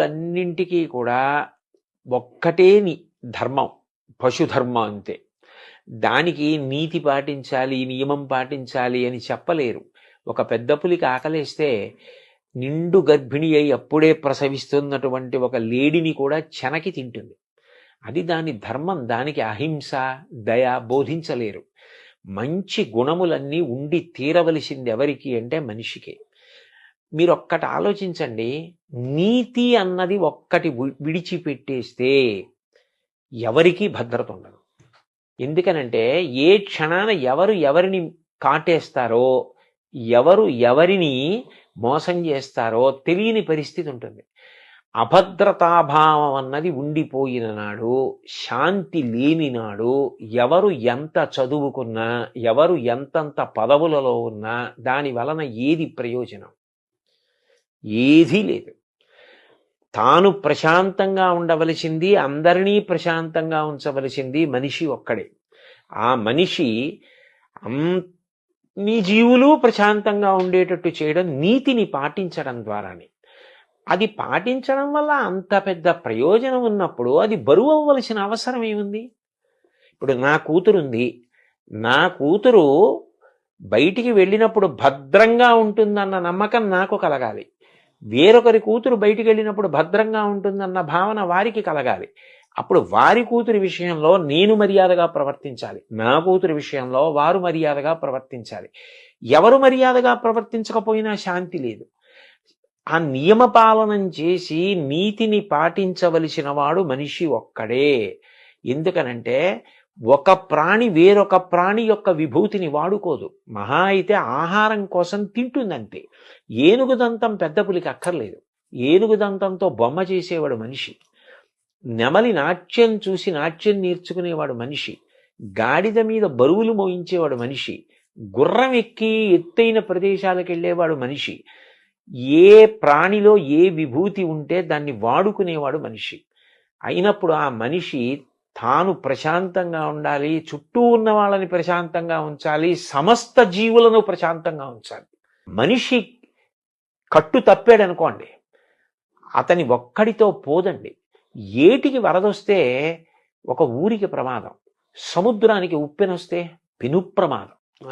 అన్నింటికీ కూడా ఒక్కటేని ధర్మం పశుధర్మం అంతే. దానికి నీతి పాటించాలి నియమం పాటించాలి అని చెప్పలేరు. ఒక పెద్ద పులికి ఆకలేస్తే నిండు గర్భిణి అయి అప్పుడే ప్రసవిస్తున్నటువంటి ఒక లేడిని కూడా చెనకి తింటుంది. అది దాని ధర్మం దానికి అహింస దయ బోధించలేరు. మంచి గుణములన్నీ ఉండి తీరవలసింది ఎవరికి అంటే మనిషికే. మీరు ఒక్కటి ఆలోచించండి. నీతి అన్నది ఒక్కటి విడిచిపెట్టేస్తే ఎవరికీ భద్రత ఉండదు. ఎందుకనంటే ఏ క్షణాన ఎవరు ఎవరిని కాటేస్తారో ఎవరు ఎవరిని మోసం చేస్తారో తెలియని పరిస్థితి ఉంటుంది. అభద్రతాభావం అన్నది ఉండిపోయిన నాడు శాంతి లేని నాడు ఎవరు ఎంత చదువుకున్నా ఎవరు ఎంతంత పదవులలో ఉన్నా దాని వలన ఏది ప్రయోజనం? ఏదీ లేదు. తాను ప్రశాంతంగా ఉండవలసింది అందరినీ ప్రశాంతంగా ఉంచవలసింది మనిషి ఒక్కడే. ఆ మనిషి నీ జీవులు ప్రశాంతంగా ఉండేటట్టు చేయడం నీతిని పాటించడం ద్వారానే. అది పాటించడం వల్ల అంత పెద్ద ప్రయోజనం ఉన్నప్పుడు అది బరువు అవ్వవలసిన అవసరం ఏముంది? ఇప్పుడు నా కూతురుంది. నా కూతురు బయటికి వెళ్ళినప్పుడు భద్రంగా ఉంటుందన్న నమ్మకం నాకు కలగాలి. వేరొకరి కూతురు బయటికి వెళ్ళినప్పుడు భద్రంగా ఉంటుందన్న భావన వారికి కలగాలి. అప్పుడు వారి కూతురి విషయంలో నేను మర్యాదగా ప్రవర్తించాలి. నా కూతురి విషయంలో వారు మర్యాదగా ప్రవర్తించాలి. ఎవరు మర్యాదగా ప్రవర్తించకపోయినా శాంతి లేదు. ఆ నియమపాలనం చేసి నీతిని పాటించవలసిన వాడు మనిషి ఒక్కడే. ఎందుకనంటే ఒక ప్రాణి వేరొక ప్రాణి యొక్క విభూతిని వాడుకోదు. మహా అయితే ఆహారం కోసం తింటుందంతే. ఏనుగు దంతం పెద్ద పులికి అక్కర్లేదు. ఏనుగు దంతంతో బొమ్మ చేసేవాడు మనిషి. నెమలి నాట్యం చూసి నాట్యం నేర్చుకునేవాడు మనిషి. గాడిద మీద బరువులు మోయించేవాడు మనిషి. గుర్రం ఎక్కి ఎత్తైన ప్రదేశాలకు వెళ్ళేవాడు మనిషి. ఏ ప్రాణిలో ఏ విభూతి ఉంటే దాన్ని వాడుకునేవాడు మనిషి. అయినప్పుడు ఆ మనిషి తాను ప్రశాంతంగా ఉండాలి చుట్టూ ఉన్న వాళ్ళని ప్రశాంతంగా ఉంచాలి సమస్త జీవులను ప్రశాంతంగా ఉంచాలి. మనిషి కట్టు తప్పాడు అనుకోండి అతని ఒక్కడితో పోదండి. ఏటికి వరదొస్తే ఒక ఊరికి ప్రమాదం సముద్రానికి ఉప్పెనొస్తే పెను ప్రమాదం